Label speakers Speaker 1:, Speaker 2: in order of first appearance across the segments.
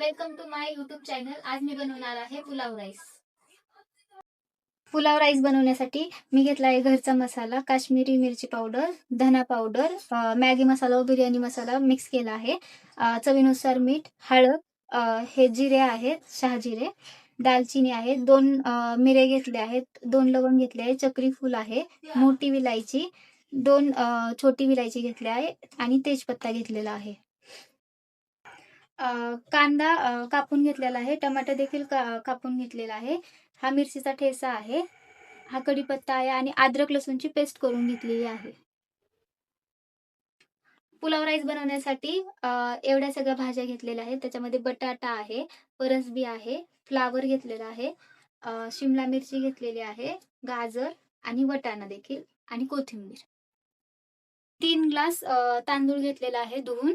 Speaker 1: Welcome to my YouTube channel आज मी बनवणार आहे पुलाव राईस पुलाव राईस बनवण्यासाठी मी घेतला आहे घरचा मसाला काश्मीरी मिरची पावडर धना पावडर मॅगी मसाला व बिर्याणी मसाला मिक्स केला आहे. चवीनुसार मीठ हळद हे जिरे आहेत शहाजिरे दालचिनी आहे दोन मिरे घेतले आहेत दोन लवंग घेतले आहे चक्री फूल आहे मोठी विलायची दोन छोटी विलायची घेतली आहे आणि तेजपत्ता घेतलेला आहे. कांदा कापून घेतलेला आहे. टमाटर देखील का कापून घेतलेला आहे. हा मिरचीचा ठेचा आहे. हा कढीपत्ता आहे आणि अद्रक लसूणची पेस्ट करून घेतलेली आहे. पुलाव राईस बनवण्यासाठी एवढ्या सगळ्या भाज्या घेतलेल्या आहेत. त्याच्यामध्ये बटाटा आहे परसबी आहे फ्लावर घेतलेला आहे शिमला मिरची घेतलेली आहे गाजर आणि वटाणा देखील आणि कोथिंबीर. तीन ग्लास तांदूळ घेतलेला आहे धुवून.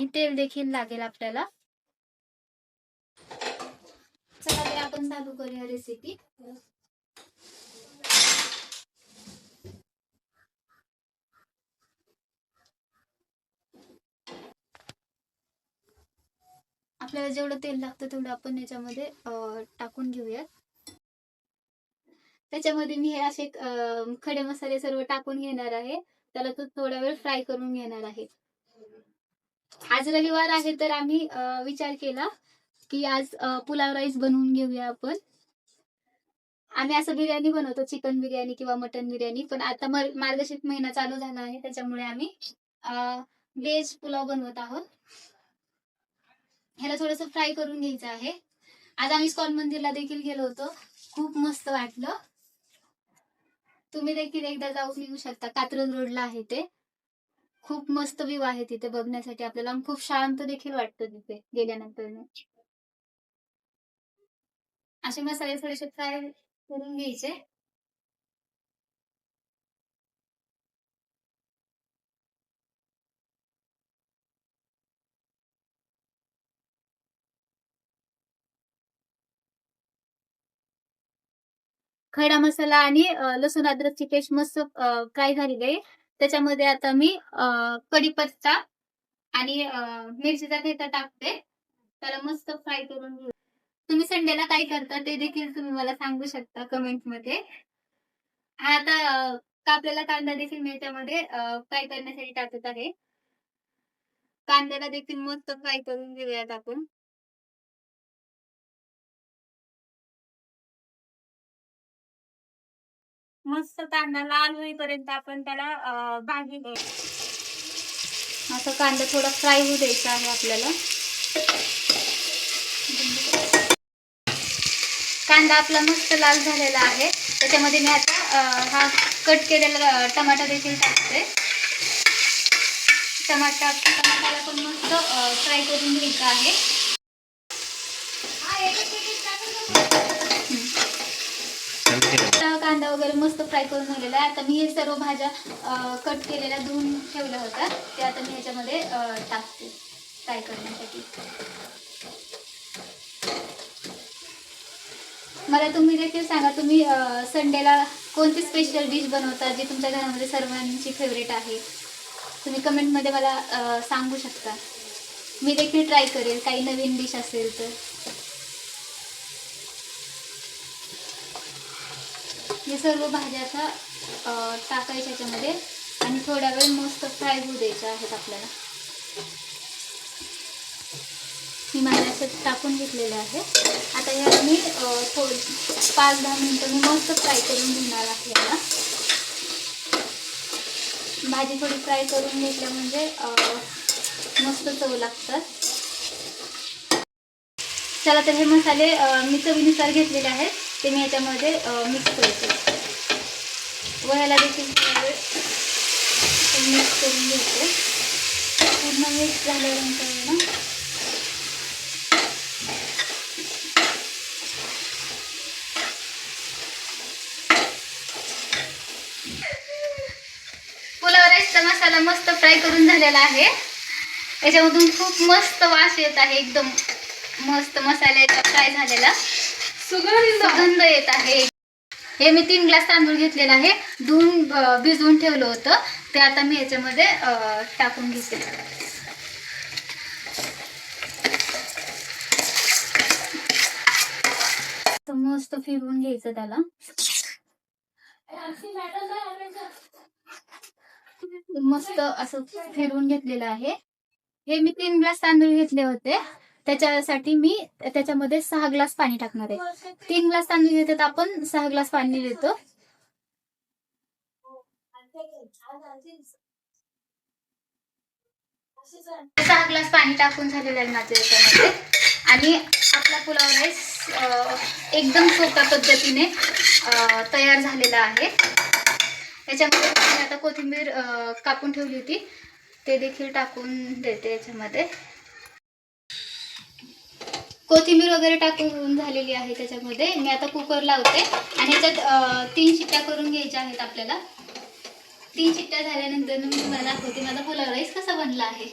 Speaker 1: तेल देखील लागेल आपल्याला. चला ते आपण चालू करूया रेसिपी आपल्याला जेवढं तेल लागतं तेवढं आपण याच्यामध्ये टाकून घेऊया त्याच्यामध्ये मी हे असे खडे मसाले सर्व टाकून घेणार आहे. त्याला तो थोडा वेळ फ्राय करून घेणार आहे. आज रविवार आहे तर आम्ही विचार केला की आज पुलाव राईस बनवून घेऊया आपण. आम्ही असं बिर्याणी बनवतो चिकन बिर्याणी किंवा मटन बिर्याणी पण आता मार्गशीर्ष महिना चालू झाला आहे त्याच्यामुळे आम्ही व्हेज पुलाव बनवत आहोत. ह्याला थोडस फ्राय करून घ्यायचं आहे. आज आम्ही स्कॉन मंदिरला देखील गेलो होतो. खूप मस्त वाटलं. तुम्ही देखील एकदा जाऊन येऊ शकता. कात्रज रोडला आहे ते. खूप मस्त व्ह्यू आहे तिथे बघण्यासाठी. आपल्याला खूप शांत देखील वाटतं तिथे गेल्यानंतर असे मसाले थोडेसे फ्राय करून घ्यायचे. खडा मसाला आणि लसूण अद्रकची पेस्ट मस्त फ्राय झालेली आहे. त्याच्यामध्ये आता मी अ, कढीपत्ता आणि मिरचीचा ठेचा टाकते. त्याला मस्त फ्राय करून घेऊ. तुम्ही संडेला काय करता ते देखील तुम्ही मला सांगू शकता कमेंटमध्ये आता कापलेला कांदा देखील मी त्यामध्ये फ्राय करण्यासाठी टाकत आहे. कांद्याला देखील मस्त फ्राय करून घेऊयात आपण. मस्त कांदा लाल होईपर्यंत आपण त्याला भाजी असं कांदा थोडा फ्राय होऊ द्यायचा आहे आपल्याला. कांदा आपला मस्त लाल झालेला आहे. त्याच्यामध्ये मी आता हा कट केलेला टमाटा देखील टाकते. टमाटा टमाटाला पण मस्त फ्राय करून घ्यायचा आहे. आता कांदा वगैरे मस्त फ्राय करून झालेला आहे. आता मी हे सर्व भाज्या कट केलेल्या धुवून ठेवल्या होत्या. ते आता मी ह्याच्यामध्ये टाकते फ्राय करण्यासाठी. मला तुम्ही देखील सांगा तुम्ही संडेला कोणती स्पेशल डिश बनवता जी तुमच्या घरामध्ये सर्वांची फेवरेट आहे? तुम्ही कमेंटमध्ये मला सांगू शकता. मी देखील ट्राय करेल. काही नवीन डिश असेल तर. हे सर्व भाज्या आता टाकायच्या याच्यामध्ये आणि थोड्या वेळ मस्त फ्राय होऊ द्यायच्या आहेत आपल्याला. मी माझ्या असं टाकून घेतलेलं आहे. आता याला मी थोड पाच दहा मिनटं मी मस्त फ्राय करून घेणार आहे याला. भाजी थोडी फ्राय करून घेतल्या म्हणजे मस्त चव लागतात. चला तर हे मसाले मी चवीनुसार घेतलेले आहेत. ते मी याच्यामध्ये मिक्स करते. व ह्याला देखील मिक्स करून घेते. पूर्ण मिक्स झाल्यानंतर ना पुलाव राईसचा मसाला मस्त फ्राय करून झालेला आहे. याच्यामधून खूप मस्त वास येत आहे. एकदम मस्त मसाल्याचा फ्राय झालेला. सुगंध. येत आहे. हे मी तीन ग्लास तांदूळ घेतलेला आहे. धुवून भिजवून ठेवलं होतं. ते आता मी याच्यामध्ये टाकून घेते. मस्त फिरवून घ्यायचं त्याला. मस्त असं फिरवून घेतलेलं आहे. हे मी तीन ग्लास तांदूळ घेतले होते. त्याच्यासाठी मी त्याच्यामध्ये सहा ग्लास पाणी टाकणार आहे. तीन ग्लास तांदूळ देतात आपण सहा ग्लास पाणी देतो. सहा ग्लास पाणी टाकून झालेलं आहे माझ्या याच्यामध्ये. आणि आपला पुलाव राईस एकदम सोप्या पद्धतीने तयार झालेला आहे. याच्यामध्ये मी आता कोथिंबीर कापून ठेवली होती. ते देखील टाकून देते याच्यामध्ये. कोथिंबीर वगैरे टाकून झालेली आहे त्याच्यामध्ये. मी आता कुकर लावते आणि ह्याच्यात तीन शिट्ट्या करून घ्यायच्या आहेत आपल्याला. तीन शिट्ट्या झाल्यानंतर मी तुम्हाला दाखवते माझा पुलाव राईस कसा बनला आहे.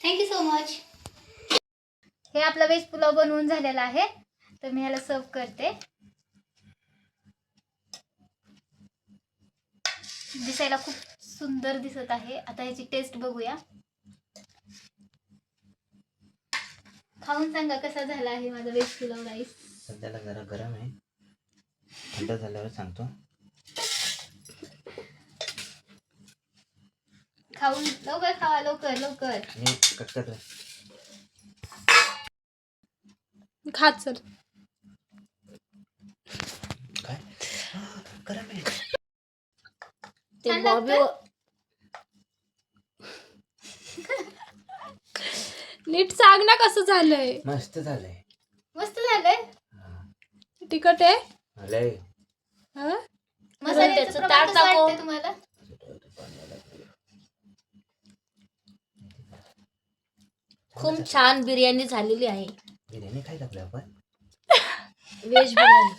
Speaker 1: थँक्यू सो मच हे आपला वेज पुलाव बनवून झालेला आहे. तर मी ह्याला सर्व करते. दिसायला खूप सुंदर दिसत आहे. आता ह्याची टेस्ट बघूया. खाऊन सांगा कसा झाला आहे माझा वेज पुलाव राईस
Speaker 2: सध्याला जरा गरम आहे. थंड झाल्यावर सांगतो.
Speaker 1: खाऊन लवकर खावा लवकर लवकर.
Speaker 2: मी कट कर रे.
Speaker 3: खा चल
Speaker 2: काय? गरम आहे.
Speaker 3: ते
Speaker 1: छान
Speaker 3: बॉबी नीट सांग ना कसं झालंय.
Speaker 2: मस्त झालंय.
Speaker 1: मस्त झालंय?
Speaker 2: हा.
Speaker 3: तिखट आहे?
Speaker 2: लय
Speaker 3: हं?
Speaker 1: मसाल्याचं
Speaker 3: त्याचं
Speaker 1: प्रमाण
Speaker 3: ताट
Speaker 1: कसं
Speaker 3: टाकू.
Speaker 1: वाटतंय तुम्हाला?
Speaker 3: खूप छान बिर्याणी झालेली आहे.
Speaker 2: बिर्याणी खायला लागलो आपण?
Speaker 3: व्हेज बिर्याणी